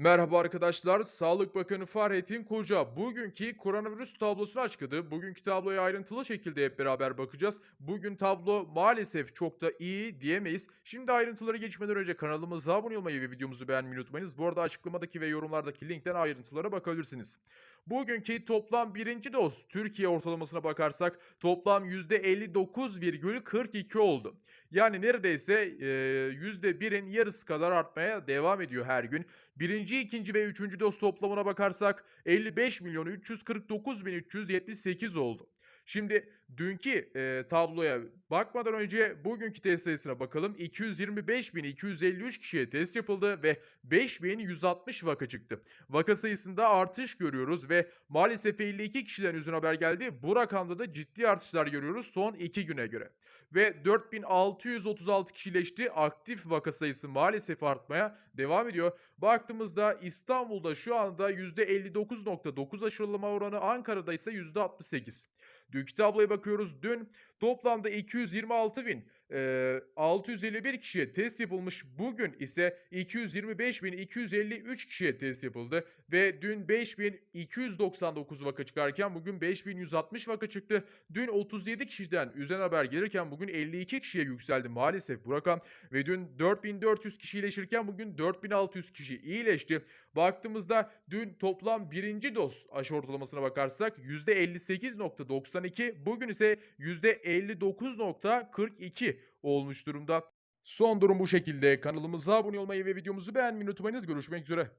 Merhaba arkadaşlar, Sağlık Bakanı Fahrettin Koca bugünkü koronavirüs tablosunu açıkladı. Bugünkü tabloya ayrıntılı şekilde hep beraber bakacağız. Bugün tablo maalesef çok da iyi diyemeyiz. Şimdi ayrıntıları geçmeden önce kanalımıza abone olmayı ve videomuzu beğenmeyi unutmayınız. Bu arada açıklamadaki ve yorumlardaki linkten ayrıntılara bakabilirsiniz. Bugünkü toplam birinci doz Türkiye ortalamasına bakarsak toplam %59,42 oldu. Yani neredeyse eee %1'in yarısı kadar artmaya devam ediyor her gün. Birinci, ikinci ve üçüncü doz toplamına bakarsak 55 milyon 349 bin 378 oldu. Şimdi dünkü eee, tabloya bakmadan önce bugünkü test sayısına bakalım. 225.253 kişiye test yapıldı ve 5160 vaka çıktı. Vaka sayısında artış görüyoruz ve maalesef 52 kişiden üzerine haber geldi. Bu rakamda da ciddi artışlar görüyoruz son 2 güne göre. Ve 4636 kişileşti. Aktif vaka sayısı maalesef artmaya devam ediyor. Baktığımızda İstanbul'da şu anda %59.9 aşılama oranı, Ankara'da ise %68. Dünkü tabloya bakıyoruz. Dün toplamda 226 bin eee, 651 kişiye test yapılmış. Bugün ise 225.253 kişiye test yapıldı. Ve dün 5299 vaka çıkarken bugün 5160 vaka çıktı. Dün 37 kişiden üzerine haber gelirken bugün 52 kişiye yükseldi maalesef bu rakam. Ve dün 4400 kişi iyileşirken bugün 4600 kişi iyileşti. Baktığımızda dün toplam birinci doz aşı ortalamasına bakarsak %58.92 bugün ise %59.42 olmuş durumda. Son durum bu şekilde. Kanalımıza abone olmayı ve videomuzu beğenmeyi unutmayınız. Görüşmek üzere.